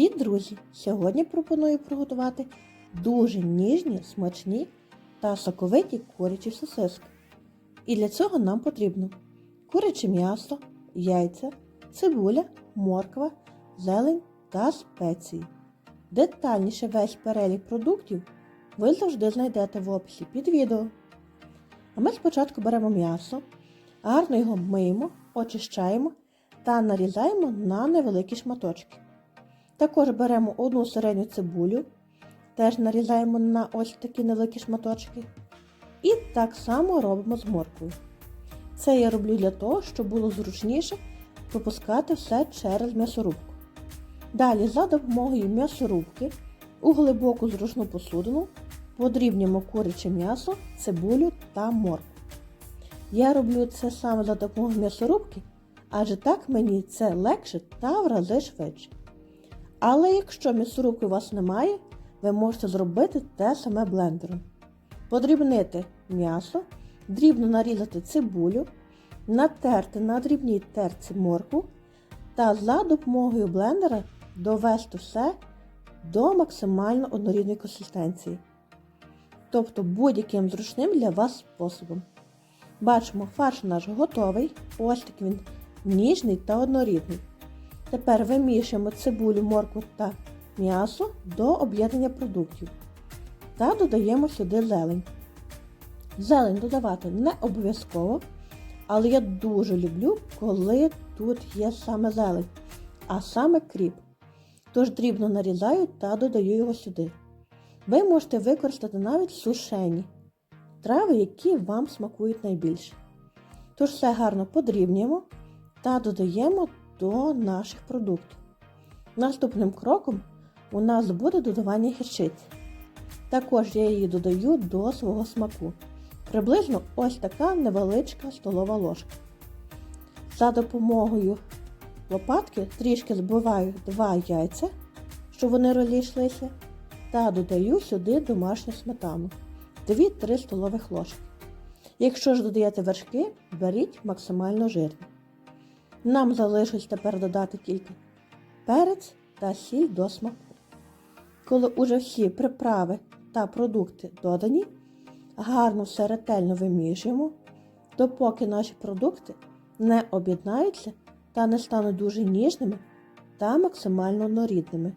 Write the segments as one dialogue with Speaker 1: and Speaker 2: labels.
Speaker 1: Привіт, друзі! Сьогодні пропоную приготувати дуже ніжні, смачні та соковиті курячі сосиски. І для цього нам потрібно куряче м'ясо, яйця, цибуля, морква, зелень та спеції. Детальніше весь перелік продуктів ви завжди знайдете в описі під відео. А ми спочатку беремо м'ясо, гарно його миємо, очищаємо та нарізаємо на невеликі шматочки. Також беремо одну середню цибулю, теж нарізаємо на ось такі невеликі шматочки. І так само робимо з морквою. Це я роблю для того, щоб було зручніше пропускати все через м'ясорубку. Далі за допомогою м'ясорубки у глибоку зручну посудину подрібнюємо куряче м'ясо, цибулю та моркву. Я роблю це саме за допомогою м'ясорубки, адже так мені це легше та в рази швидше. Але якщо м'ясорубки у вас немає, ви можете зробити те саме блендером. Подрібнити м'ясо, дрібно нарізати цибулю, натерти на дрібній терці моркву та за допомогою блендера довести все до максимально однорідної консистенції. Тобто будь-яким зручним для вас способом. Бачимо, фарш наш готовий, ось такий він ніжний та однорідний. Тепер вимішуємо цибулю, моркву та м'ясо до об'єднання продуктів та додаємо сюди зелень. Зелень додавати не обов'язково, але я дуже люблю, коли тут є саме зелень, а саме кріп. Тож дрібно нарізаю та додаю його сюди. Ви можете використати навіть сушені трави, які вам смакують найбільше. Тож все гарно подрібнюємо та додаємо до наших продуктів. Наступним кроком у нас буде додавання гірчиці. Також я її додаю до свого смаку. Приблизно ось така невеличка столова ложка. За допомогою лопатки трішки збиваю 2 яйця, щоб вони розійшлися, та додаю сюди домашню сметану 2-3 столових ложки. Якщо ж додаєте вершки, беріть максимально жирні. Нам залишилось тепер додати тільки перець та сіль до смаку. Коли уже всі приправи та продукти додані, гарно все ретельно вимішуємо, допоки наші продукти не об'єднаються та не стануть дуже ніжними та максимально однорідними.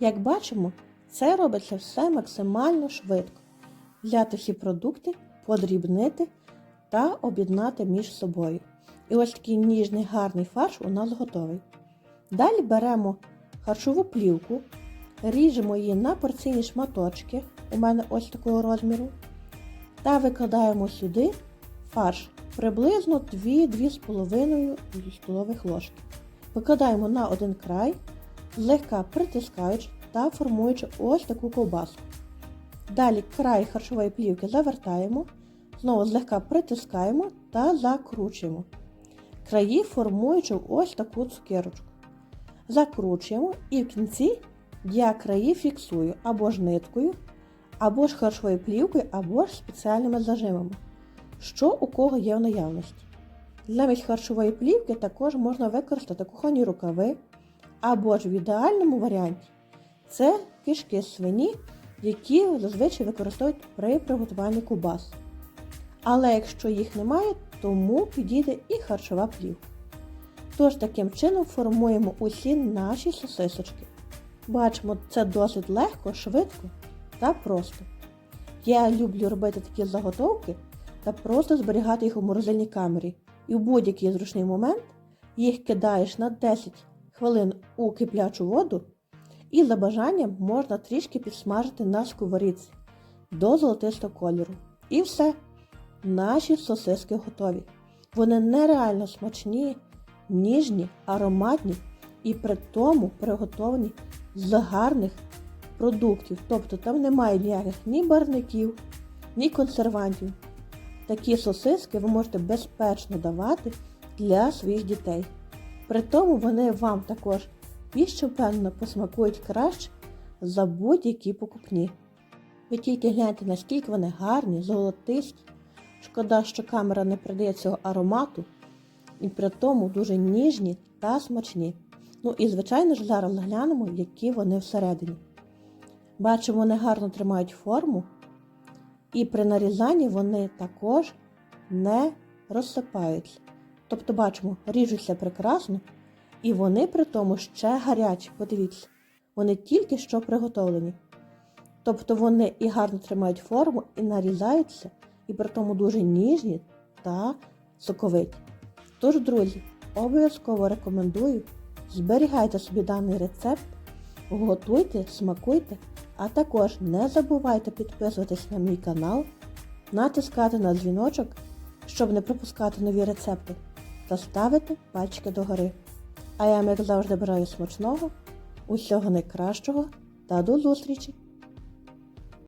Speaker 1: Як бачимо, це робиться все максимально швидко. Взяти всі продукти, подрібнити та об'єднати між собою. І ось такий ніжний гарний фарш у нас готовий. Далі беремо харчову плівку, ріжемо її на порційні шматочки, у мене ось такого розміру, та викладаємо сюди фарш приблизно 2-2,5 столових ложки. Викладаємо на один край, злегка притискаючи та формуючи ось таку ковбаску. Далі край харчової плівки завертаємо, знову злегка притискаємо та закручуємо краї формуючи ось таку цукерочку. Закручуємо і в кінці я краї фіксую або ж ниткою, або ж харчовою плівкою, або ж спеціальними зажимами, що у кого є в наявності. Замість харчової плівки також можна використати кухонні рукави, або ж в ідеальному варіанті це кишки свині, які зазвичай використовують при приготуванні кубас. Але якщо їх немає, тому підійде і харчова плівка. Тож таким чином формуємо усі наші сосисочки. Бачимо, це досить легко, швидко та просто. Я люблю робити такі заготовки та просто зберігати їх у морозильній камері. І в будь-який зручний момент їх кидаєш на 10 хвилин у киплячу воду, і за бажанням можна трішки підсмажити на сковорідці до золотистого кольору. І все. Наші сосиски готові. Вони нереально смачні, ніжні, ароматні і при тому приготовані з гарних продуктів. Тобто там немає ніяких ні барників, ні консервантів. Такі сосиски ви можете безпечно давати для своїх дітей. При тому вони вам також більш впевнено посмакують краще за будь-які покупні. Ви тільки гляньте, наскільки вони гарні, золотисті. Шкода, що камера не придає цього аромату, і при тому дуже ніжні та смачні. Ну і, звичайно ж, зараз глянемо, які вони всередині. Бачимо, вони гарно тримають форму, і при нарізанні вони також не розсипаються. Тобто, бачимо, ріжуться прекрасно, і вони при тому ще гарячі. Подивіться, вони тільки що приготовлені. Тобто вони і гарно тримають форму, і нарізаються, і при тому дуже ніжні та соковиті. Тож, друзі, обов'язково рекомендую, зберігайте собі даний рецепт, готуйте, смакуйте, а також не забувайте підписуватись на мій канал, натискати на дзвіночок, щоб не пропускати нові рецепти, та ставити пальчики догори. А я як завжди, бажаю смачного, усього найкращого та до зустрічі!